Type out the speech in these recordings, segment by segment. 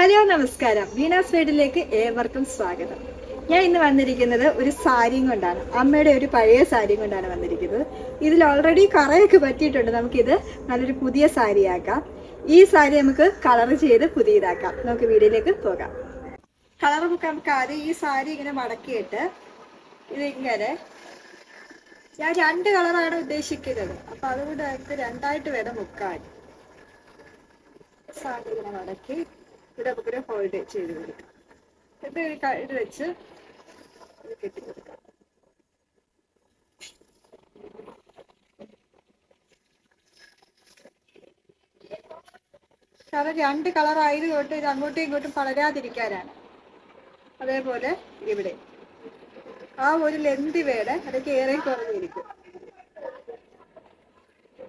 Hello നമസ്കാരം. വീണാസ് വീഡിലേക്ക് ഏവർക്കും സ്വാഗതം. ഞാൻ ഇന്ന് വന്നിരിക്കുന്നത് ഒരു സാരിയും കൊണ്ടാണ്. അമ്മയുടെ ഒരു പഴയ സാരിയും കൊണ്ടാണ് വന്നിരിക്കുന്നത്. ഇതിൽ ഓൾറെഡി കറയൊക്കെ പറ്റിയിട്ടുണ്ട്. നമുക്കിത് നല്ലൊരു പുതിയ സാരിയാക്കാം. ഈ സാരി നമുക്ക് കളർ ചെയ്ത് പുതിയതാക്കാം. നമുക്ക് വീഡിയോയിലേക്ക് പോകാം. കളർ നമുക്ക് ആദ്യം ഈ സാരി ഇങ്ങനെ മടക്കിയിട്ട് ഇതിങ്ങനെ ഞാൻ രണ്ട് കളറാണ് ഉദ്ദേശിക്കുന്നത്. അപ്പൊ അതുകൊണ്ട് നമുക്ക് രണ്ടായിട്ട് വേണം മുക്കാൻ. സാരി ഇങ്ങനെ മടക്കി. ഇവിടെ നമുക്കൊരു ഹോൾഡ് ചെയ്ത് കൊടുക്കാം. എന്നിട്ട് ഇത് വെച്ച് കെട്ടി കൊടുക്കാം. കാരണം രണ്ട് കളർ ആയത് തൊട്ട് ഇത് അങ്ങോട്ടും ഇങ്ങോട്ടും പടരാതിരിക്കാനാണ്. അതേപോലെ ഇവിടെ. ആ ഒരു ലെന്തി വേടെ അതൊക്കെ ഏറെ കുറഞ്ഞിരിക്കും.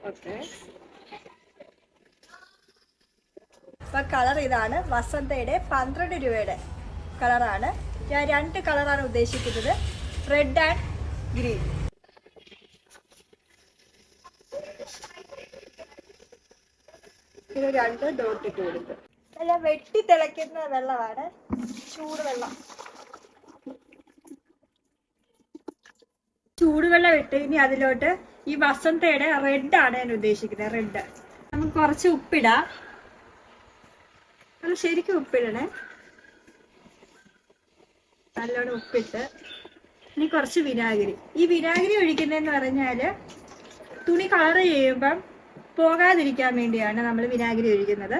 ഓക്കെ അപ്പൊ കളർ ഇതാണ് വസന്തയുടെ പന്ത്രണ്ട് രൂപയുടെ കളറാണ്. ഞാൻ രണ്ട് കളറാണ് ഉദ്ദേശിക്കുന്നത്. റെഡ് ആൻഡ് ഗ്രീൻ രണ്ട് ഡോട്ട് ഇട്ട് കൊടുക്കും നല്ല വെട്ടി തിളയ്ക്കുന്ന വെള്ളമാണ്. ചൂടുവെള്ളം. ചൂടുവെള്ളം ഇട്ട് ഇനി അതിലോട്ട് ഈ വസന്തയുടെ റെഡ് ആണ് ഞാൻ ഉദ്ദേശിക്കുന്നത്. റെഡ് നമുക്ക് കുറച്ച് ഉപ്പിടാം. അത് ശരിക്കും ഉപ്പിടണേ. നല്ലോണം ഉപ്പിട്ട്. ഇനി കുറച്ച് വിനാഗിരി. ഈ വിനാഗിരി ഒഴിക്കുന്നതെന്ന് പറഞ്ഞാൽ തുണി കളർ ചെയ്യുമ്പം പോകാതിരിക്കാൻ വേണ്ടിയാണ് നമ്മൾ വിനാഗിരി ഒഴിക്കുന്നത്.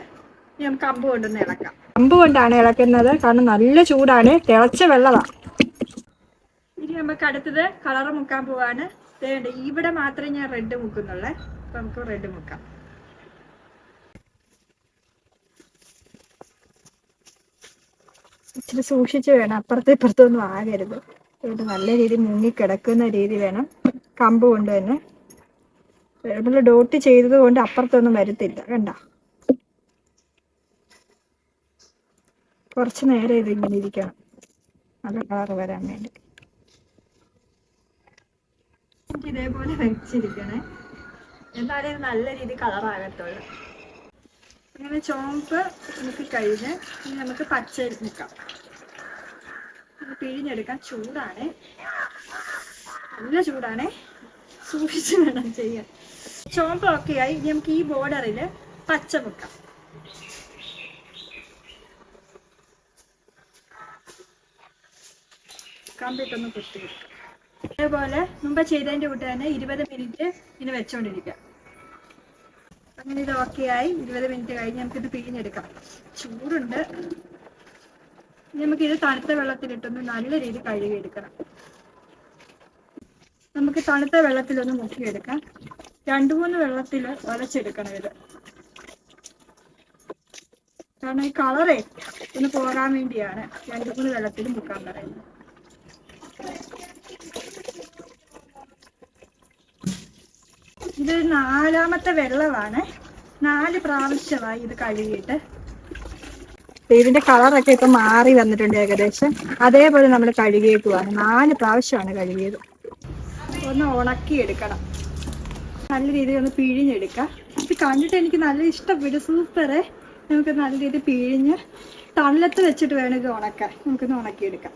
ഇനി നമുക്ക് അമ്പ് കൊണ്ടൊന്ന് ഇളക്കാം. അമ്പ് കൊണ്ടാണ് ഇളക്കുന്നത്. കാരണം നല്ല ചൂടാണ്. തിളച്ച വെള്ളമാണ് ഇനി നമുക്ക് അടുത്തത് കളർ മുക്കാൻ പോവാണ്. ഇവിടെ മാത്രമേ ഞാൻ റെഡ് മുക്കുന്നുള്ളേ. അപ്പൊ നമുക്ക് റെഡ് മുക്കാം. ഇച്ചിരി സൂക്ഷിച്ച് വേണം. അപ്പുറത്തെ ഇപ്പുറത്തൊന്നും ആകരുത്. ഇവിടെ നല്ല രീതിയിൽ മുങ്ങി കിടക്കുന്ന രീതി വേണം. കമ്പ് കൊണ്ട് തന്നെ ഇവിടെ ഡോട്ട് ചെയ്തത് കൊണ്ട് അപ്പുറത്തൊന്നും വരത്തില്ല. കണ്ട? കുറച്ച് നേരം ഇത് ഇങ്ങനെ ഇരിക്കണം. നല്ല കളറ് വരാൻ വേണ്ടി. ഇതേപോലെ വെച്ചിരിക്കണേ എന്നാലേ നല്ല രീതി കളർ ആകത്തുള്ളൂ ചുവപ്പ് നമുക്ക് കഴിഞ്ഞ് ഇനി നമുക്ക് പച്ച നിൽക്കാം. പിഴിഞ്ഞെടുക്കാൻ ചൂടാണ്. നല്ല ചൂടാണ്. സൂക്ഷിച്ച് വേണം ചെയ്യാൻ. ചോമ്പ് ഒക്കെ ആയി. ഇനി നമുക്ക് ഈ ബോർഡറിൽ പച്ച മുക്കാം. കമ്പിട്ടൊന്ന് കുത്തി അതേപോലെ മുമ്പ് ചെയ്തതിന്റെ കൂട്ട് തന്നെ ഇരുപത് മിനിറ്റ് ഇനി വെച്ചോണ്ടിരിക്കാം. അങ്ങനെ ഇത് ഓക്കെ ആയി. ഇരുപത് മിനിറ്റ് കഴിഞ്ഞ് നമുക്കിത് പിഴിഞ്ഞെടുക്കാം. ചൂടുണ്ട്. നമുക്കിത് തണുത്ത വെള്ളത്തിലിട്ടൊന്ന് നല്ല രീതിയിൽ കഴുകിയെടുക്കണം. നമുക്ക് തണുത്ത വെള്ളത്തിലൊന്ന് മുക്കിയെടുക്കാം. രണ്ടു മൂന്ന് വെള്ളത്തിൽ ഒലച്ചെടുക്കണം ഇത്. കാരണം ഈ കളറേ ഒന്ന് പോകാൻ വേണ്ടിയാണ് രണ്ടു മൂന്ന് വെള്ളത്തിൽ മുക്കാൻ പറയുന്നത്. ഇത് നാലാമത്തെ വെള്ളമാണ്. നാല് പ്രാവശ്യമായി ഇത് കഴുകിയിട്ട്. ഇതിന്റെ കളറൊക്കെ ഇപ്പൊ മാറി വന്നിട്ടുണ്ട് ഏകദേശം. അതേപോലെ നമ്മൾ കഴുകിയേക്കുവാണ്. നാല് പ്രാവശ്യമാണ് കഴുകിയത്. ഒന്ന് ഉണക്കി എടുക്കണം നല്ല രീതിയിൽ ഒന്ന് പിഴിഞ്ഞെടുക്കാം. ഇത് കണ്ടിട്ട് എനിക്ക് നല്ല ഇഷ്ടപ്പെട്ടു. സൂപ്പറ്. നമുക്ക് നല്ല രീതിയിൽ പിഴിഞ്ഞ് തണലത്ത് വെച്ചിട്ട് വേണം ഇത് ഉണക്കാൻ. നമുക്കൊന്ന് ഉണക്കിയെടുക്കാം.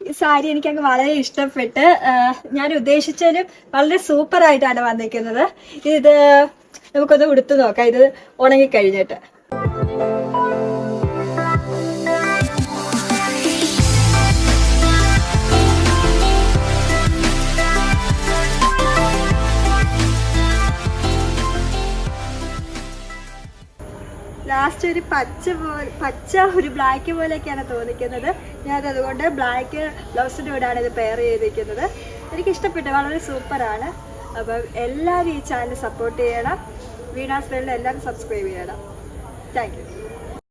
ഈ സാരി എനിക്ക് അങ്ങ് വളരെ ഇഷ്ടപ്പെട്ട് ഞാൻ ഉദ്ദേശിച്ചാലും വളരെ സൂപ്പർ ആയിട്ടാണ് വന്നിരിക്കുന്നത് ഇത് നമുക്കൊന്ന് ഉടുത്തു നോക്കാം. ഇത് ഉണങ്ങിക്കഴിഞ്ഞിട്ട്. ലാസ്റ്റ് ഒരു പച്ച പോലെ പച്ച ഒരു ബ്ലാക്ക് പോലെയൊക്കെയാണ് തോന്നിക്കുന്നത്. ഞാൻ അതുകൊണ്ട് ബ്ലാക്ക് ബ്ലൗസിന്റെ കൂടെയാണ് ഇത് പെയർ ചെയ്തിരിക്കുന്നത്. എനിക്കിഷ്ടപ്പെട്ടു വളരെ സൂപ്പറാണ് അപ്പം എല്ലാവരും ഈ ചാനൽ സപ്പോർട്ട് ചെയ്യണം. വീണാസ് വേൾഡ് എല്ലാവരും സബ്സ്ക്രൈബ് ചെയ്യണം. താങ്ക്